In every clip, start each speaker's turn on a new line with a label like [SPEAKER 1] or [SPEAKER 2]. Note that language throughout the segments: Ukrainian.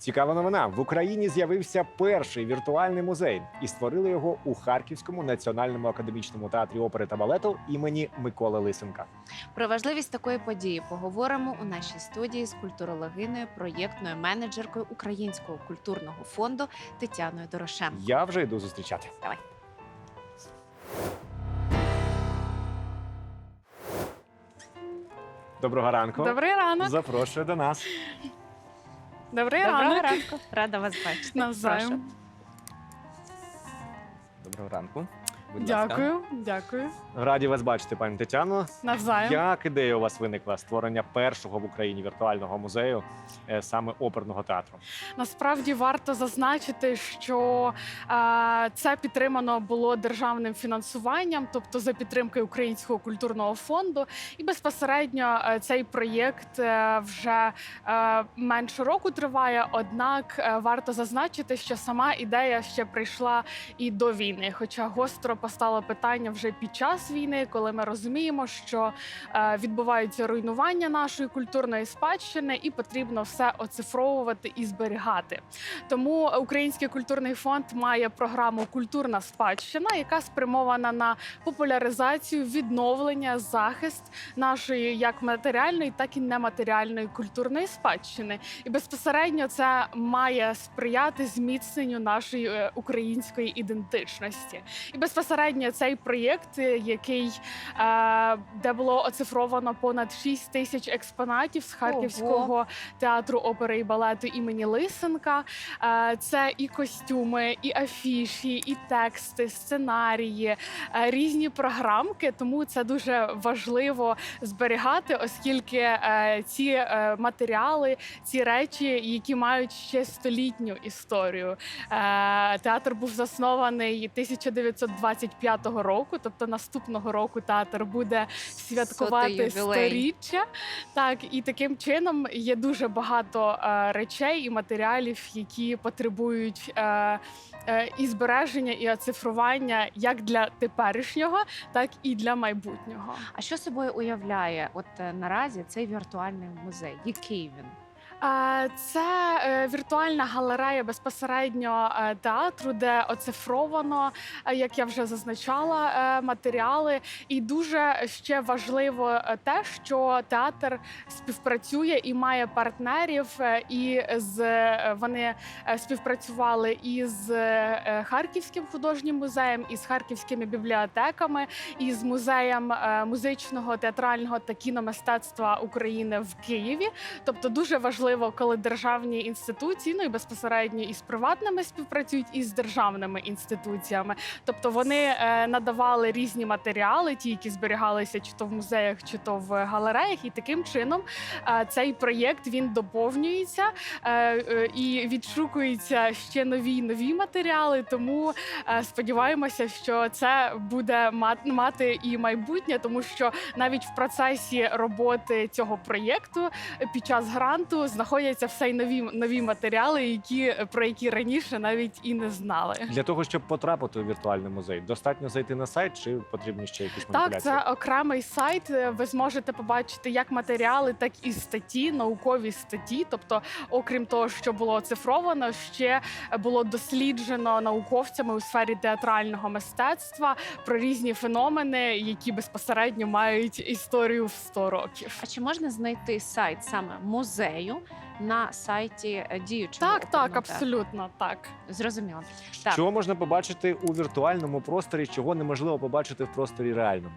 [SPEAKER 1] Цікава новина. В Україні з'явився перший віртуальний музей, і створили його у Харківському національному академічному театрі опери та балету імені Миколи Лисенка.
[SPEAKER 2] Про важливість такої події поговоримо у нашій студії з культурологиною, проєктною менеджеркою Українського культурного фонду Тетяною Дорошенко.
[SPEAKER 1] Я вже йду зустрічати.
[SPEAKER 2] Давай.
[SPEAKER 1] Доброго ранку.
[SPEAKER 3] Добрий ранок.
[SPEAKER 1] Запрошую до нас.
[SPEAKER 3] Добрий
[SPEAKER 2] Доброго
[SPEAKER 3] ранок.
[SPEAKER 2] ранку. Рада вас бачити. Прошу.
[SPEAKER 3] Навзаєм.
[SPEAKER 4] Доброго ранку. Будь ласка.
[SPEAKER 3] Дякую, дякую.
[SPEAKER 1] Раді вас бачити, пані Тетяно.
[SPEAKER 3] Навзаєм.
[SPEAKER 1] Як ідея у вас виникла створення першого в Україні віртуального музею е, саме оперного театру?
[SPEAKER 3] Насправді варто зазначити, що е, це підтримано було державним фінансуванням, тобто за підтримки Українського культурного фонду. І безпосередньо е, цей проєкт е, вже е, менше року триває. Однак е, варто зазначити, що сама ідея ще прийшла і до війни. Хоча гостро постало питання вже під час війни, коли ми розуміємо, що е, відбуваються руйнування нашої культурної спадщини, і потрібно все оцифровувати і зберігати. Тому Український культурний фонд має програму Культурна спадщина, яка спрямована на популяризацію, відновлення, захист нашої як матеріальної, так і нематеріальної культурної спадщини. І безпосередньо це має сприяти зміцненню нашої е, української ідентичності. І безпосередньо цей проєкт, який е, де було оцифровано понад 6 тисяч експонатів з Харківського театру опери і балету імені Лисенка. Е, Це і костюми, і афіші, і тексти, сценарії, е, різні програмки. Тому це дуже важливо зберігати, оскільки е, ці е, матеріали, ці речі, які мають ще столітню історію. Е, Театр був заснований 1925 року, тобто наступного року театр буде святкувати сторіччя. Так, і таким чином є дуже багато е, речей і матеріалів, які потребують е, е, і збереження, і оцифрування як для теперішнього, так і для майбутнього.
[SPEAKER 2] А що собою уявляє от е, наразі цей віртуальний музей? Який він?
[SPEAKER 3] Це е, віртуальна галерея безпосередньо е, театру, де оцифровано, е, як я вже зазначала, матеріали. І дуже ще важливо те, що театр співпрацює і має партнерів. І з вони співпрацювали із е, Харківським художнім музеєм, і з харківськими бібліотеками, і з музеєм музичного, театрального та кіномистецтва України в Києві. Тобто дуже важливо, коли державні інституції, ну і безпосередньо із приватними співпрацюють і з державними інституціями. Тобто вони е, надавали різні матеріали, ті, які зберігалися чи то в музеях, чи то в галереях. І таким чином е, цей проєкт він доповнюється е, і відшукуються ще нові нові матеріали. Тому сподіваємося, що це буде мат- мати і майбутнє, тому що навіть в процесі роботи цього проєкту під час гранту знаходяться все й нові нові матеріали, які про які раніше навіть і не знали.
[SPEAKER 1] Для того, щоб потрапити у віртуальний музей, достатньо зайти на сайт, чи потрібні ще якісь
[SPEAKER 3] Так,
[SPEAKER 1] маніпуляції?
[SPEAKER 3] це окремий сайт. Е, Ви зможете побачити як матеріали, так і статті, наукові статті. Тобто, окрім того, що було оцифровано, ще було досліджено науковцями у сфері театрального мистецтва про різні феномени, які безпосередньо мають історію в 100 років.
[SPEAKER 2] А чи можна знайти сайт саме музею на сайті е, діючого?
[SPEAKER 3] Так, так,
[SPEAKER 2] театру?
[SPEAKER 3] абсолютно так.
[SPEAKER 2] Зрозуміло. Так.
[SPEAKER 1] Чого можна побачити у віртуальному просторі, чого неможливо побачити в просторі реальному?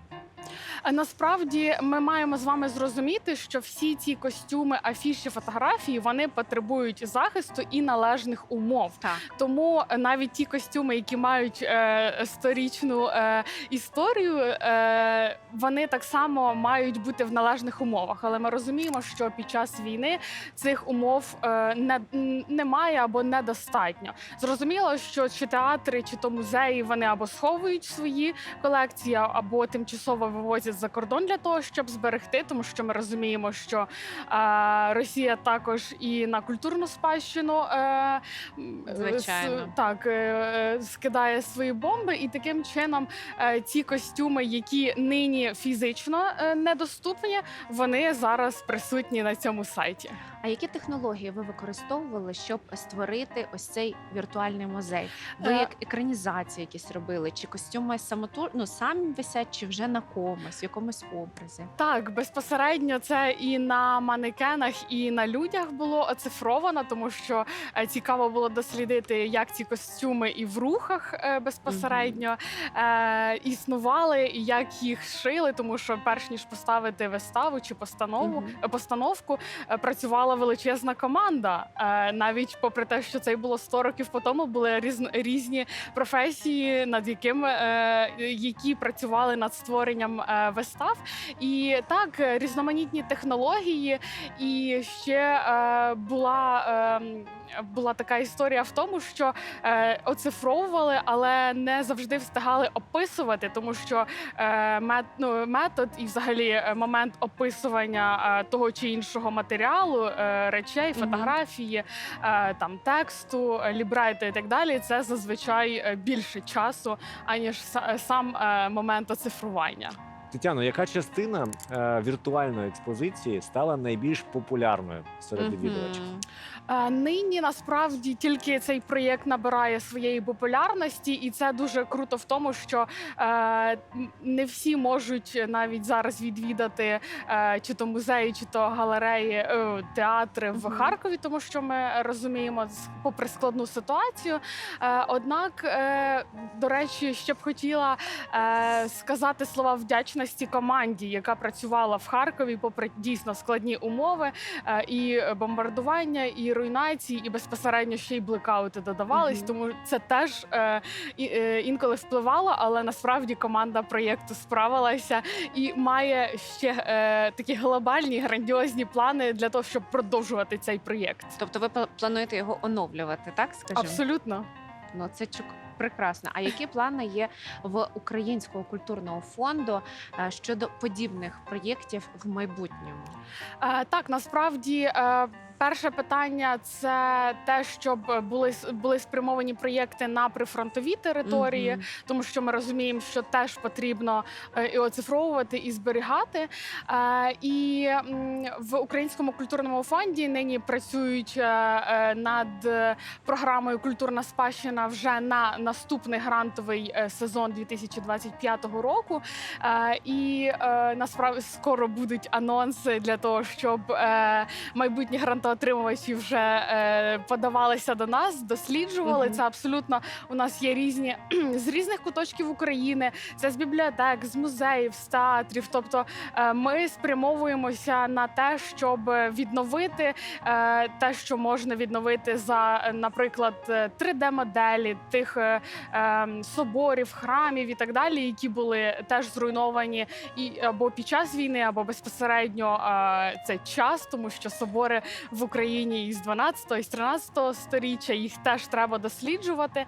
[SPEAKER 3] А насправді ми маємо з вами зрозуміти, що всі ці костюми, афіші, фотографії вони потребують захисту і належних умов.
[SPEAKER 2] Так.
[SPEAKER 3] Тому навіть ті костюми, які мають е, сторічну е, історію, е, вони так само мають бути в належних умовах. Але ми розуміємо, що під час війни цих умов е, не, немає або недостатньо. Зрозуміло, що чи театри, чи то музеї вони або сховують свої колекції, або тимчасово вивозять виїздять за кордон для того, щоб зберегти, тому що ми розуміємо, що е, Росія також і на культурну спадщину е,
[SPEAKER 2] Звичайно.
[SPEAKER 3] с- так е, е, скидає свої бомби, і таким чином е, ці костюми, які нині фізично е, недоступні, вони зараз присутні на цьому сайті.
[SPEAKER 2] А які технології ви використовували, щоб створити ось цей віртуальний музей? Ви
[SPEAKER 3] Е,
[SPEAKER 2] як екранізації якісь робили? Чи костюми самотур... ну, самі висять, чи вже на комусь, в якомусь образі?
[SPEAKER 3] Так, безпосередньо це і на манекенах, і на людях було оцифровано, тому що е, цікаво було дослідити, як ці костюми і в рухах е, безпосередньо е, існували, і як їх шили, тому що перш ніж поставити виставу чи постанову е, постановку, е, працювала величезна команда. Е, навіть попри те, що це й було 100 років по тому, були різн- різні професії, над якими е, які працювали над створенням е, вистав. І так, е, різноманітні технології, і ще е, була. ем, була така історія в тому, що е, оцифровували, але не завжди встигали описувати, тому що е, мет, ну, метод і взагалі е, момент описування е, того чи іншого матеріалу, е, речей, фотографії, е, там тексту, е, лібрету і так далі. Це зазвичай е, більше часу, аніж сам е, момент оцифрування.
[SPEAKER 1] Тетяно, яка частина е, віртуальної експозиції стала найбільш популярною серед відвідувачів?
[SPEAKER 3] Е, Нині насправді тільки цей проєкт набирає своєї популярності, і це дуже круто в тому, що е, не всі можуть навіть зараз відвідати е, чи то музеї, чи то галереї, е, театри в Харкові, тому що ми розуміємо, з- попри складну ситуацію. Е, однак, е, до речі, ще б хотіла е, сказати слова вдячності команді, яка працювала в Харкові, попри дійсно складні умови е, і бомбардування, і руйнації, і безпосередньо ще й блекаути додавались.
[SPEAKER 2] Мгм.
[SPEAKER 3] Тому це теж е, е, інколи впливало, але насправді команда проєкту справилася і має ще такі глобальні грандіозні плани для того, щоб продовжувати цей проєкт.
[SPEAKER 2] Тобто ви плануєте його оновлювати, так скажімо?
[SPEAKER 3] Абсолютно.
[SPEAKER 2] Ну це чук. Прекрасно. А які плани є в Українського культурного фонду е, щодо подібних проєктів в майбутньому?
[SPEAKER 3] Е, так, насправді. Перше питання це те, щоб були були спрямовані проєкти на прифронтові території,
[SPEAKER 2] Мгм.
[SPEAKER 3] тому що ми розуміємо, що теж потрібно е, і оцифровувати, і зберігати. Е, І в українському культурному фонді нині працюють е, над програмою Культурна спадщина вже на наступний грантовий сезон 2025 року. І насправді скоро будуть анонси для того, щоб майбутні грантоотримувачі вже е, подавалися до нас, досліджували це. Абсолютно у нас є різні з різних куточків України. Це з бібліотек, з музеїв, з театрів. Тобто е, ми спрямовуємося на те, щоб відновити е, те, що можна відновити за, е, наприклад, 3D-моделі тих е, ем, соборів, храмів і так далі, які були теж зруйновані і або під час війни, або безпосередньо е, це час, тому що собори в Україні із 12 із 13 сторіччя їх теж треба досліджувати.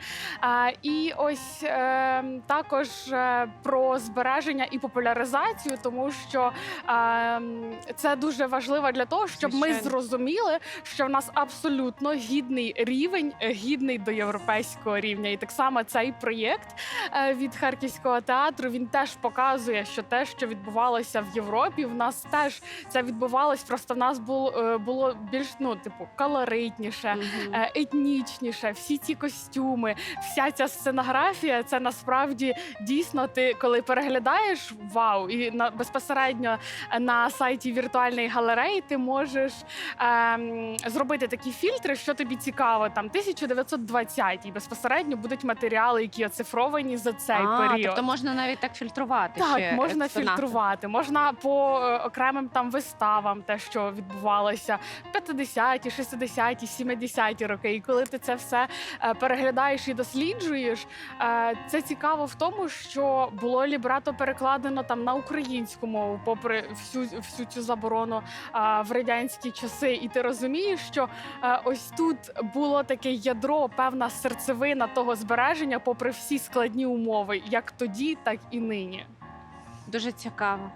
[SPEAKER 3] І ось е, також е, про збереження і популяризацію, тому що е, це дуже важливо для того, щоб ми зрозуміли, що в нас абсолютно гідний рівень, гідний до європейського рівня. І так само цей проєкт від харківського театру він теж показує, що те, що відбувалося в Європі, в нас теж це відбувалось. Просто в нас було, було більш ну, типу, колоритніше. Е, Етнічніше, всі ці костюми, вся ця сценографія, це насправді дійсно ти коли переглядаєш вау, і на безпосередньо на сайті віртуальної галереї ти можеш ем, зробити такі фільтри, що тобі цікаво. Там 1920 і безпосередньо будуть матеріали, які оцифровані за цей
[SPEAKER 2] а,
[SPEAKER 3] період.
[SPEAKER 2] Тобто можна навіть так фільтрувати.
[SPEAKER 3] Так,
[SPEAKER 2] ще
[SPEAKER 3] можна
[SPEAKER 2] експонати.
[SPEAKER 3] фільтрувати, можна по е, окремим там виставам, те, що відбувалося 50-ті, 60-ті, 70-ті роки. І коли ти це все е, переглядаєш і досліджуєш, е, це цікаво в тому, що було лібрато перекладено там на українську мову, попри всю всю цю заборону е, в радянські часи. І ти розумієш, що ось тут було таке ядро, певна серцевина того збереження, попри всі складні умови, як тоді, так і нині.
[SPEAKER 2] Дуже цікаво.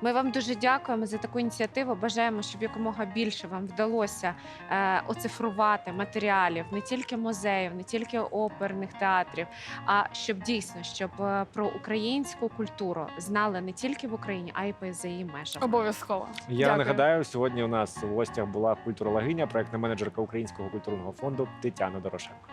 [SPEAKER 2] Ми вам дуже дякуємо за таку ініціативу. Бажаємо, щоб якомога більше вам вдалося е, оцифрувати матеріалів не тільки музеїв, не тільки оперних театрів, а щоб дійсно щоб е, про українську культуру знали не тільки в Україні, а й поза її межами.
[SPEAKER 3] Обов'язково.
[SPEAKER 1] Я
[SPEAKER 3] Дякую.
[SPEAKER 1] нагадаю, сьогодні у нас у гостях була культурологиня, проектна менеджерка Українського культурного фонду Тетяна Дорошенко.